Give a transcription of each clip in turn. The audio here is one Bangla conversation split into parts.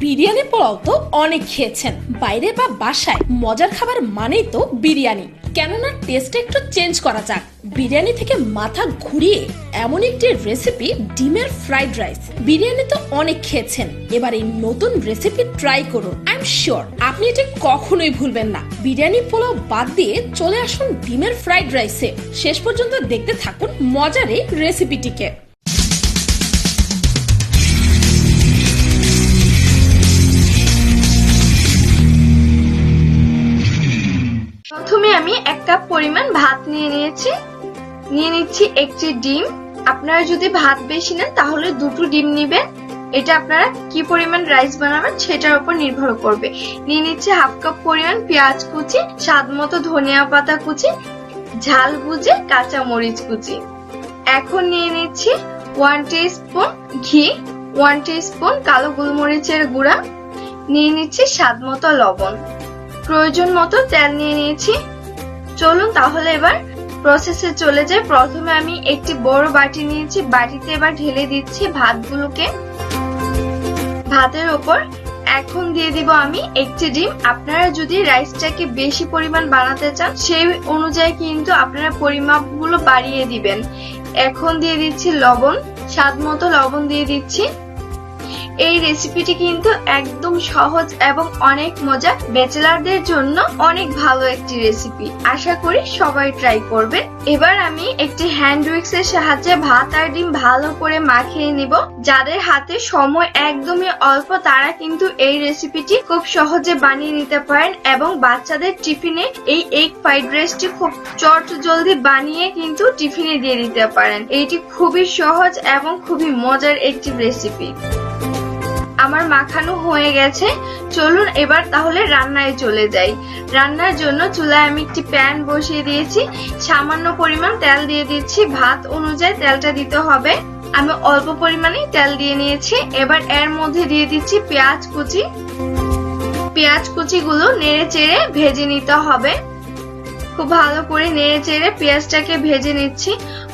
বিরিয়ানি পোলাও তো অনেক খেয়েছেন। বাইরে বা বাসায় মজার খাবার মানেই তো বিরিয়ানি। কেননা টেস্ট একটু চেঞ্জ করা যাক। বিরিয়ানি থেকে মাথা ঘুরিয়ে এমন একটি রেসিপি ডিমের ফ্রাইড রাইস বিরিয়ানি তো অনেক খেয়েছেন। এবার এই নতুন রেসিপি ট্রাই করুন। আই এম শিওর আপনি এটি কখনোই ভুলবেন না। বিরিয়ানি পোলাও বাদ দিয়ে চলে আসুন ডিমের ফ্রাইড রাইসে শেষ পর্যন্ত দেখতে থাকুন মজার এই রেসিপিটিকে ভাত নিয়ে নিয়েছি। নিয়ে নিচ্ছি একটি ডিম। আপনারা যদি ভাত বেশি নেন, তাহলে দুটো ডিম নেবেন। এটা আপনারা কি পরিমাণ রাইস বানাবেন সেটার উপর নির্ভর করবে। নিয়ে নিচ্ছি হাফ কাপ পরিমাণ পেঁয়াজ কুচি, স্বাদ মতো ধনিয়া পাতা কুচি, ঝাল বুঝে কাঁচা মরিচ কুচি। এখন নিয়ে নিচ্ছি ওয়ান স্পুন ঘি ওয়ান স্পুন কালো গোলমরিচের গুঁড়া। নিয়ে নিচ্ছি স্বাদ মতো লবণ। প্রয়োজন মতো তেল নিয়ে নিয়েছি। চলুন তাহলে এবার প্রসেসে চলে যাই। প্রথমে আমি একটি বড় বাটি নিয়েছি। বাটিতে এবার ঢেলে দিচ্ছি ভাতগুলোকে। ভাতের ওপর এখন দিয়ে দিব আমি একটি ডিম। আপনারা যদি রাইসটাকে বেশি পরিমাণ বানাতে চান, সেই অনুযায়ী কিন্তু আপনারা পরিমাপগুলো বাড়িয়ে দিবেন। এখন দিয়ে দিচ্ছি লবণ। স্বাদ মতো লবণ দিয়ে দিচ্ছি। এই রেসিপিটি কিন্তু একদম সহজ এবং অনেক মজা ব্যাচেলারদের জন্য অনেক ভালো একটি রেসিপি আশা করি সবাই ট্রাই করবে। এবার আমি একটি হ্যান্ড উইক্স এর সাহায্যে ভাত আর ডিম ভালো করে মাখিয়ে নিব। যাদের হাতে সময় একদমই অল্প, তারা কিন্তু এই রেসিপিটি খুব সহজে বানিয়ে নিতে পারেন এবং বাচ্চাদের টিফিনে এই এগ ফ্রাইড রাইসটি খুব চট জলদি বানিয়ে কিন্তু টিফিনে দিয়ে দিতে পারেন। এইটি খুবই সহজ এবং খুবই মজার একটি রেসিপি আমার মাখানো হয়ে গেছে। চলুন এবার তাহলে রান্নায় চলে যাই। রান্নার জন্য চুলায় আমি একটি প্যান বসিয়ে দিয়েছি। সামান্য পরিমাণ তেল দিয়ে দিচ্ছি। ভাত অনুযায়ী তেলটা দিতে হবে। আমি অল্প পরিমাণেই তেল দিয়ে নিয়েছি। এবার এর মধ্যে দিয়ে দিচ্ছি পেঁয়াজ কুচি। পেঁয়াজ কুচিগুলো নেড়ে চেড়ে ভেজে নিতে হবে। খুব ভালো করে নেড়ে চেড়ে পেঁয়াজটাকে ভেজে নিচ্ছি।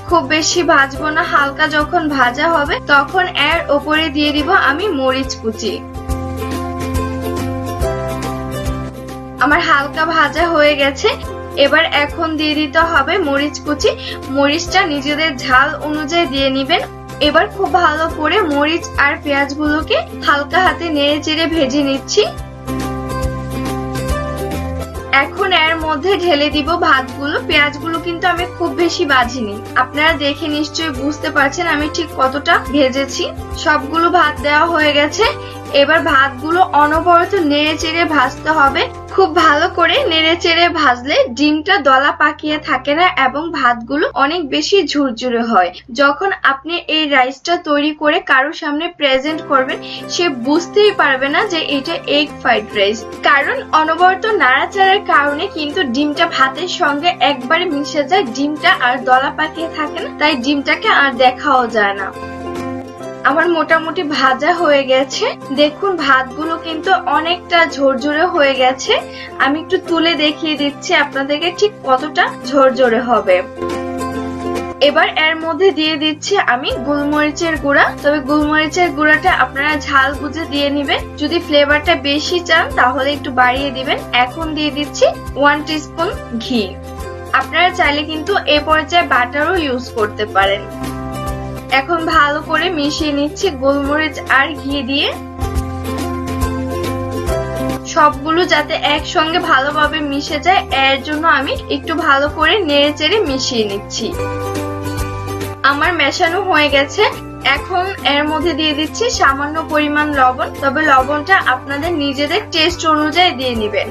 খুব বেশি ভাজবো না, হালকা যখন ভাজা হবে তখন এর ওপরে দিয়ে দিব আমি মরিচ কুচি। আমার হালকা ভাজা হয়ে গেছে, এবার এখন দিয়ে দিতে হবে মরিচ কুচি। মরিচটা নিজেদের ঝাল অনুযায়ী দিয়ে নিবেন। এবার খুব ভালো করে মরিচ আর পেঁয়াজগুলোকে হালকা হাতে নেড়ে চেড়ে ভেজে নিচ্ছি। এখন এর মধ্যে ঢেলে দিব ভাতগুলো। পেঁয়াজগুলো কিন্তু আমি খুব বেশি বাজিনি। আপনারা দেখে নিশ্চয়ই বুঝতে পারছেন আমি ঠিক কতটা ভেজেছি। সবগুলো ভাত দেওয়া হয়ে গেছে। এবার ভাতগুলো অনবরত নেড়ে চেড়ে ভাজতে হবে। খুব ভালো করে নেড়ে চেড়ে ভাজলে ডিমটা দলা পাকিয়ে থাকে না এবং ভাতগুলো অনেক বেশি ঝুরঝুরে হয়। যখন আপনি এই রাইসটা তৈরি করে কারোর সামনে প্রেজেন্ট করবেন, সে বুঝতেই পারবে না যে এটা এগ ফ্রাইড রাইস কারণ অনবরত নাড়াচাড়ার কারণে কিন্তু ডিমটা ভাতের সঙ্গে একবারে মিশে যায়, ডিমটা আর দলা পাকিয়ে থাকে না, তাই ডিমটাকে আর দেখাও যায় না। আমার মোটামুটি ভাজা হয়ে গেছে। দেখুন, ভাতগুলো কিন্তু অনেকটা ঝরঝরে হয়ে গেছে। আমি একটু তুলে দেখিয়ে দিচ্ছি আপনাদেরকে ঠিক কতটা ঝরঝরে হবে। এবার এর মধ্যে দিয়ে দিচ্ছি আমি গোলমরিচের গুঁড়া। তবে গোলমরিচের গুঁড়াটা আপনারা ঝাল বুঝে দিয়ে নেবেন। যদি ফ্লেভারটা বেশি চান, তাহলে একটু বাড়িয়ে দিবেন। এখন দিয়ে দিচ্ছি ওয়ান স্পুন ঘি। আপনারা চাইলে কিন্তু এ পর্যায়ে বাটারও ইউজ করতে পারেন। এখন ভালো করে মিশিয়ে নিচ্ছি গোলমরিচ আর ঘি দিয়ে। সবগুলো যাতে একসঙ্গে ভালোভাবে মিশে যায়, এর জন্য আমি একটু ভালো করে নেড়ে চেড়ে মিশিয়ে নিচ্ছি। আমার মেশানো হয়ে গেছে। এখন এর মধ্যে দিয়ে দিচ্ছি সামান্য পরিমাণ লবণ, তবে লবণটা আপনাদের নিজেদের টেস্ট অনুযায়ী দিয়ে নেবেন।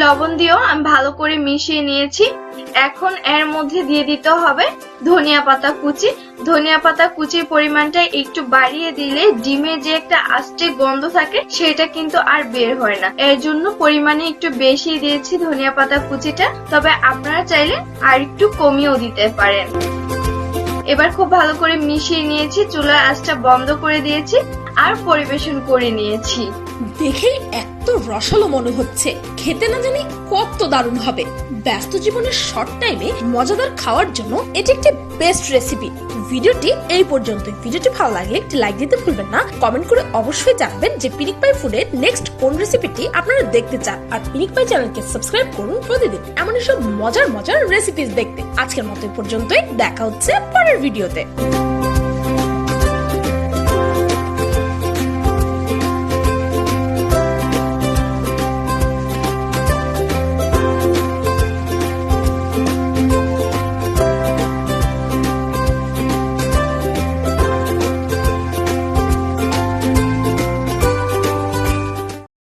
লবণ দিয়েও আমি ভালো করে মিশিয়ে নিয়েছি। এখন এর মধ্যে দিয়ে দিতে হবে ধনিয়া পাতা কুচি। ধনিয়া পাতা কুচির পরিমাণটা একটু বাড়িয়ে দিলে ডিমে যে একটা আস্তে গন্ধ থাকে, সেটা কিন্তু আর বের হয় না। এর জন্য পরিমাণে একটু বেশি দিয়েছি ধনিয়া পাতা কুচিটা। তবে আপনারা চাইলে আর একটু কমিয়েও দিতে পারেন। এবার খুব ভালো করে মিশিয়ে নিয়েছি, চুলার আঁচটা বন্ধ করে দিয়েছি আর পরিবেশন করে নিয়েছি। দেখেই এত রসালো মনে হচ্ছে। খেতে না জানি কত দারুণ হবে। ব্যস্ত জীবনের শর্ট টাইমে মজাদার খাওয়ার জন্য এটি একটি বেস্ট রেসিপি ভিডিওটি এই পর্যন্ত ভিডিওটি ভালো লাগলে একটি লাইক দিতে ভুলবেন না। কমেন্ট করে অবশ্যই জানাবেন যে পিনিক পাই ফুডের নেক্সট কোন রেসিপিটি আপনারা দেখতে চান। আর পিনিক পাই চ্যানেলকে সাবস্ক্রাইব করুন প্রতিদিন এমন সব মজার মজার রেসিপিস দেখতে। আজকের মতো পর্যন্তই। দেখা হচ্ছে পরের ভিডিওতে